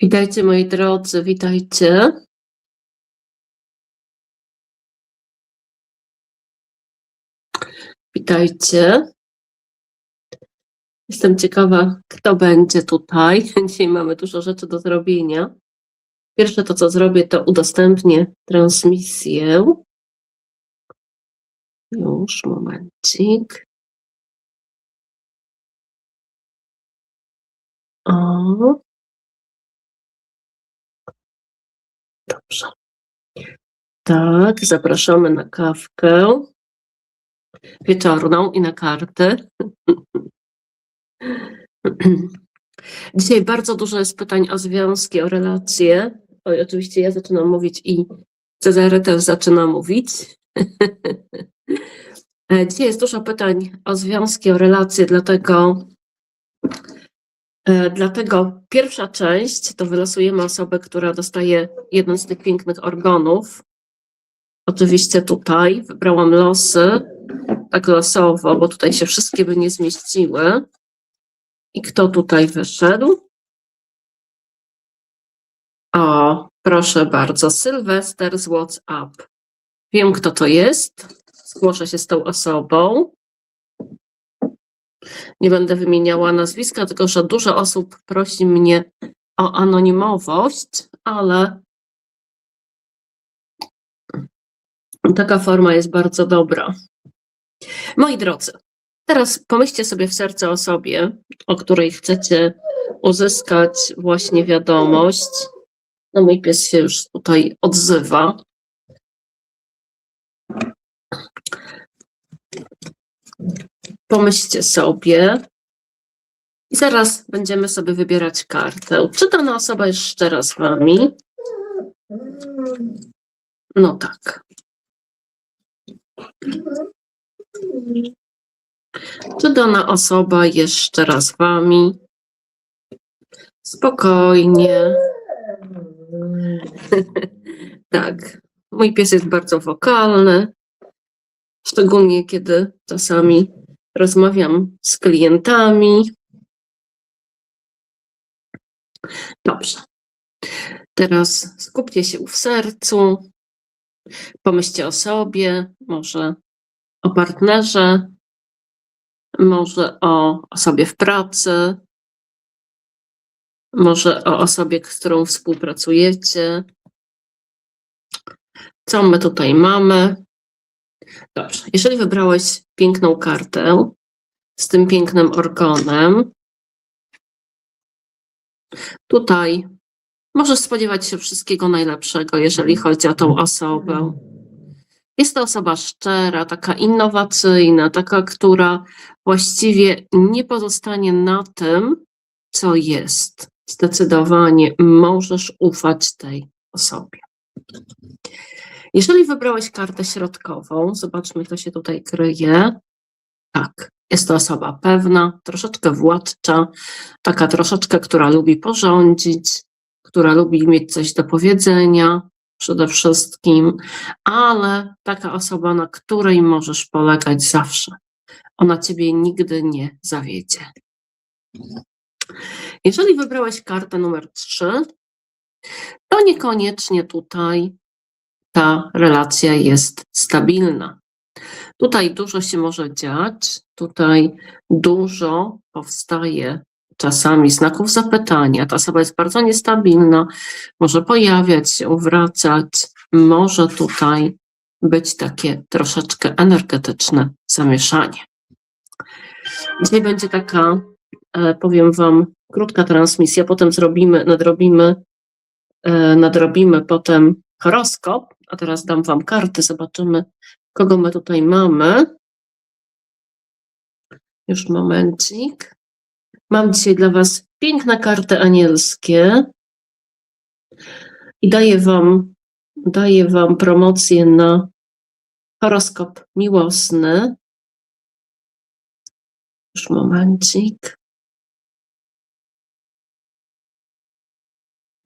Witajcie moi drodzy, witajcie. Witajcie. Jestem ciekawa, kto będzie tutaj. Dzisiaj mamy dużo rzeczy do zrobienia. Pierwsze to, co zrobię, to udostępnię transmisję. Już, momencik. O. Dobrze. Tak, zapraszamy na kawkę wieczorną i na karty. Dzisiaj bardzo dużo jest pytań o związki, o relacje. Oj, oczywiście ja zaczynam mówić i Cezary też zaczyna mówić. E, Dzisiaj jest dużo pytań o związki, o relacje, dlatego, dlatego pierwsza część to wylosujemy osobę, która dostaje jeden z tych pięknych organów. Oczywiście tutaj wybrałam losy, tak losowo, bo tutaj się wszystkie by nie zmieściły. I kto tutaj wyszedł? O, proszę bardzo, Sylwester z WhatsApp. Wiem, kto to jest. Zgłoszę się z tą osobą. Nie będę wymieniała nazwiska, tylko że dużo osób prosi mnie o anonimowość, ale taka forma jest bardzo dobra. Moi drodzy, teraz pomyślcie sobie w serce o sobie, o której chcecie uzyskać właśnie wiadomość. No mój pies się już tutaj odzywa. Pomyślcie sobie. I zaraz będziemy sobie wybierać kartę. Czy dana osoba jest szczera z wami? No tak. Czy dana osoba jest szczera z wami? Spokojnie. tak. Mój pies jest bardzo wokalny. Szczególnie kiedy czasami rozmawiam z klientami. Dobrze. Teraz skupcie się w sercu. Pomyślcie o sobie, może o partnerze, może o osobie w pracy, może o osobie, z którą współpracujecie. Co my tutaj mamy? Dobrze, jeżeli wybrałeś piękną kartę z tym pięknym organem, tutaj możesz spodziewać się wszystkiego najlepszego, jeżeli chodzi o tą osobę. Jest to osoba szczera, taka innowacyjna, taka, która właściwie nie pozostanie na tym, co jest. Zdecydowanie możesz ufać tej osobie. Jeżeli wybrałeś kartę środkową, zobaczmy, kto się tutaj kryje. Tak, jest to osoba pewna, troszeczkę władcza, taka troszeczkę, która lubi porządzić, która lubi mieć coś do powiedzenia przede wszystkim, ale taka osoba, na której możesz polegać zawsze. Ona ciebie nigdy nie zawiedzie. Jeżeli wybrałeś kartę numer 3, to niekoniecznie tutaj ta relacja jest stabilna. Tutaj dużo się może dziać, tutaj dużo powstaje czasami znaków zapytania. Ta osoba jest bardzo niestabilna, może pojawiać się, wracać, może tutaj być takie troszeczkę energetyczne zamieszanie. Dzisiaj będzie taka, e, powiem Wam, krótka transmisja, potem zrobimy, nadrobimy, e, nadrobimy potem horoskop, a teraz dam Wam karty, zobaczymy, kogo my tutaj mamy. Już momencik. Mam dzisiaj dla Was piękne karty anielskie i daję Wam, daję wam promocję na horoskop miłosny. Już momencik.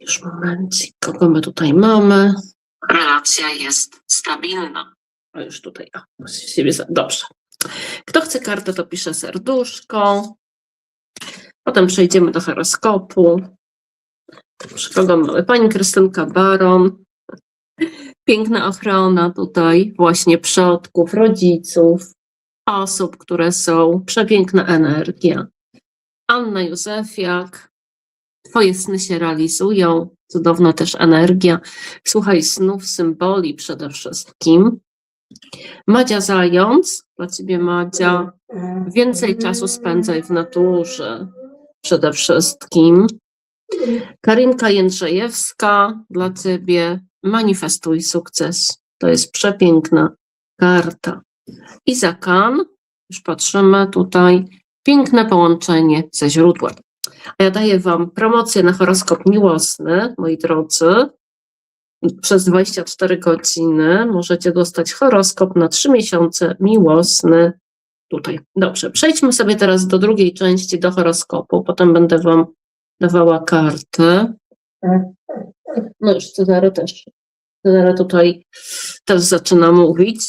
Już momencik. Kogo my tutaj mamy? Relacja jest stabilna. O, już tutaj. O, siebie. Dobrze. Kto chce kartę, to pisze serduszko. Potem przejdziemy do horoskopu. Dobrze, Kogo mamy? Pani Krystynka Baron. Piękna ochrona tutaj właśnie przodków, rodziców, osób, które są. Przepiękna energia. Anna Józefiak. Twoje sny się realizują. Cudowna też energia. Słuchaj snów, symboli przede wszystkim. Madzia Zając. Dla Ciebie Madzia. Więcej czasu spędzaj w naturze. Przede wszystkim. Karinka Jędrzejewska, dla Ciebie manifestuj sukces. To jest przepiękna karta. Izakan, już patrzymy tutaj, piękne połączenie ze źródłem. A ja daję Wam promocję na horoskop miłosny, moi drodzy. Przez 24 godziny możecie dostać horoskop na 3 miesiące miłosny tutaj. Dobrze, przejdźmy sobie teraz do drugiej części, do horoskopu. Potem będę Wam dawała karty. No już Cezary też. Cezary tutaj też zaczyna mówić.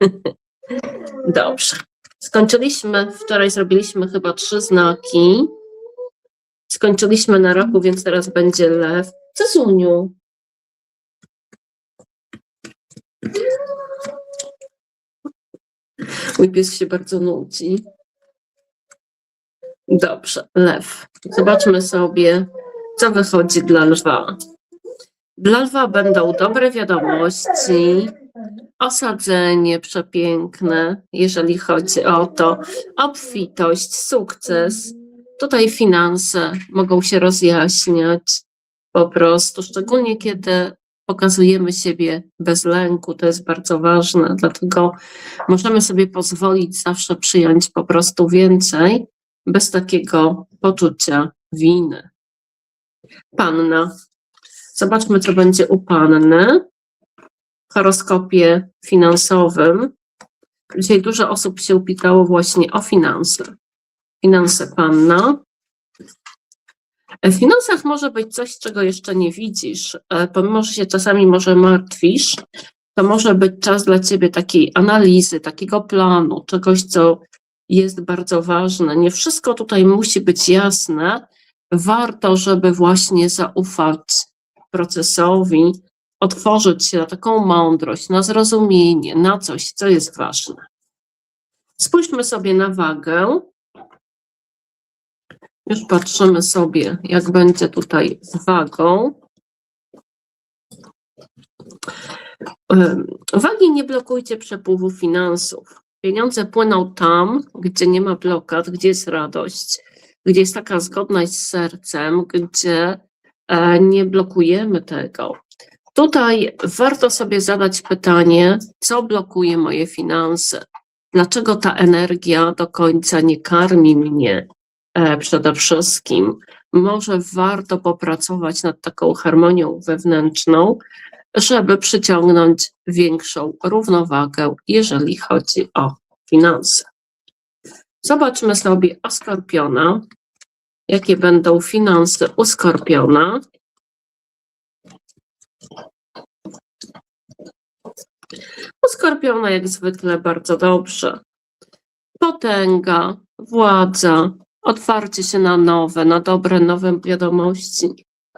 Dobrze. Skończyliśmy, wczoraj zrobiliśmy chyba trzy znaki. Skończyliśmy na roku, więc teraz będzie lew. Cezuniu. Mój pies się bardzo nudzi. Dobrze, lew. Zobaczmy sobie, co wychodzi dla lwa. Dla lwa będą dobre wiadomości, osadzenie przepiękne, jeżeli chodzi o to, obfitość, sukces. Tutaj finanse mogą się rozjaśniać po prostu, szczególnie kiedy pokazujemy siebie bez lęku, to jest bardzo ważne, dlatego możemy sobie pozwolić zawsze przyjąć po prostu więcej, bez takiego poczucia winy. Panna. Zobaczmy, co będzie u panny w horoskopie finansowym. Dzisiaj dużo osób się upytało właśnie o finanse. Finanse panna. W finansach może być coś, czego jeszcze nie widzisz, e, pomimo że się czasami może martwisz, to może być czas dla ciebie takiej analizy, takiego planu, czegoś, co jest bardzo ważne. Nie wszystko tutaj musi być jasne. Warto, żeby właśnie zaufać procesowi, otworzyć się na taką mądrość, na zrozumienie, na coś, co jest ważne. Spójrzmy sobie na wagę. Już patrzymy sobie, jak będzie tutaj z wagą. Wagi nie blokujcie przepływu finansów. Pieniądze płyną tam, gdzie nie ma blokad, gdzie jest radość, gdzie jest taka zgodność z sercem, gdzie e, nie blokujemy tego. Tutaj warto sobie zadać pytanie, co blokuje moje finanse? Dlaczego ta energia do końca nie karmi mnie przede wszystkim? Może warto popracować nad taką harmonią wewnętrzną, żeby przyciągnąć większą równowagę, jeżeli chodzi o finanse. Zobaczmy sobie o Skorpiona. Jakie będą finanse u Skorpiona? U Skorpiona jak zwykle bardzo dobrze. Potęga, władza, otwarcie się na nowe, na dobre, nowe wiadomości.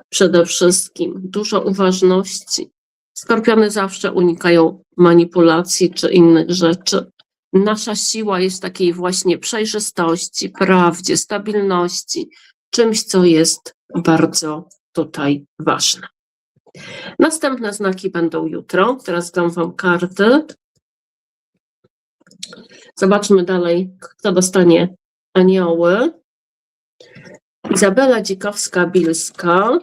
Przede wszystkim dużo uważności. Skorpiony zawsze unikają manipulacji czy innych rzeczy. Nasza siła jest takiej właśnie przejrzystości, prawdzie, stabilności, czymś, co jest bardzo tutaj ważne. Następne znaki będą jutro. Teraz dam Wam karty. Zobaczmy dalej, kto dostanie anioły. Izabela Dzikowska-Bilska.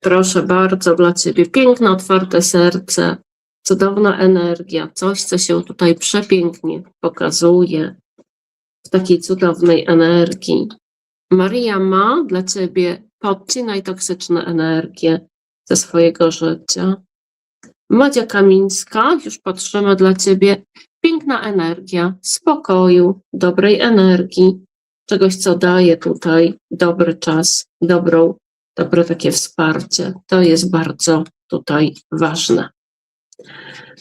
Proszę bardzo, dla Ciebie piękne, otwarte serce, cudowna energia, coś, co się tutaj przepięknie pokazuje w takiej cudownej energii. Maria ma dla Ciebie podcinaj toksyczne energie ze swojego życia. Madzia Kamińska, już patrzymy dla Ciebie, piękna energia, spokoju, dobrej energii, czegoś, co daje tutaj dobry czas, dobrą dobre takie wsparcie. To jest bardzo tutaj ważne.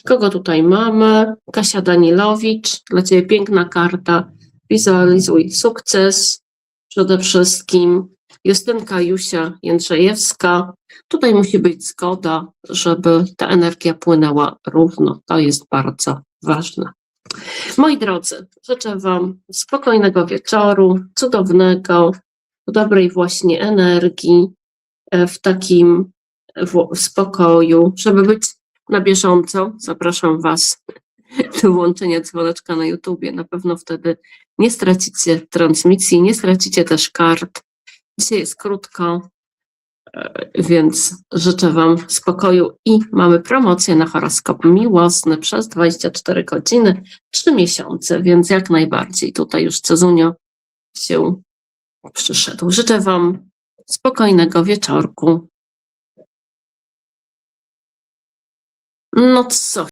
Kogo tutaj mamy? Kasia Danilowicz. Dla Ciebie piękna karta. Wizualizuj sukces przede wszystkim. Justynka Jusia Jędrzejewska. Tutaj musi być zgoda, żeby ta energia płynęła równo. To jest bardzo ważne. Moi drodzy, życzę Wam spokojnego wieczoru, cudownego, dobrej właśnie energii, e, w takim w- spokoju, żeby być na bieżąco. Zapraszam Was do włączenia dzwoneczka na YouTubie. Na pewno wtedy nie stracicie transmisji, nie stracicie też kart. Dzisiaj jest krótko, e, więc życzę Wam spokoju i mamy promocję na horoskop miłosny przez 24 godziny, 3 miesiące, więc jak najbardziej tutaj już Cezunio się przyszedł. Życzę Wam spokojnego wieczorku. No co